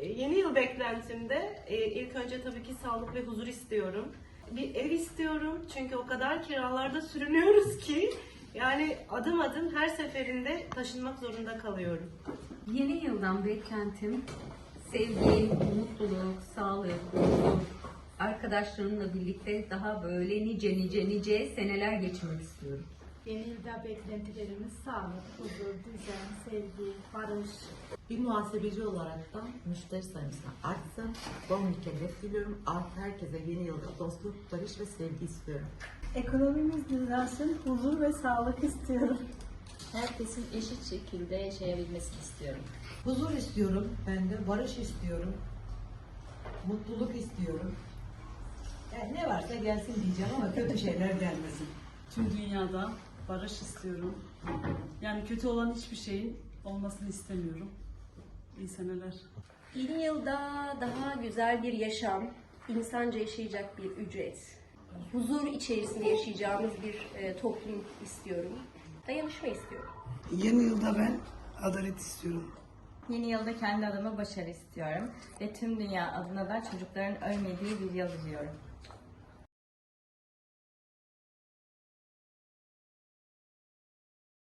E, Yeni yıl beklentimde e, ilk önce tabii ki sağlık ve huzur istiyorum. Bir ev istiyorum çünkü o kadar kiralarda sürünüyoruz ki yani adım adım her seferinde taşınmak zorunda kalıyorum. Yeni yıldan beklentim sevgi, mutluluk, sağlık, huzur, arkadaşlarımla birlikte daha böyle nice nice nice seneler geçirmek istiyorum. Yeni yılda beklentilerimiz sağlık, huzur, düzen, sevgi, barış. Bir muhasebeci olarak da müşteri sayımızın artsın. Bol mükellef diliyorum. Artı herkese yeni yılda dostluk, barış ve sevgi istiyorum. Ekonomimiz düzelsin, huzur ve sağlık istiyorum. herkesin eşit şekilde yaşayabilmesini istiyorum. Huzur istiyorum ben de, barış istiyorum, mutluluk istiyorum. Yani ne varsa gelsin diyeceğim ama kötü şeyler gelmesin. Tüm dünyada barış istiyorum. Yani kötü olan hiçbir şeyin olmasını istemiyorum. İyi seneler. Yeni yılda daha güzel bir yaşam, insanca yaşayacak bir ücret, huzur içerisinde yaşayacağımız bir e, toplum istiyorum. Dayanışma istiyorum. Yeni yılda ben adalet istiyorum. Yeni yılda kendi adıma başarı istiyorum ve tüm dünya adına da çocukların ölmediği bir yıl diliyorum.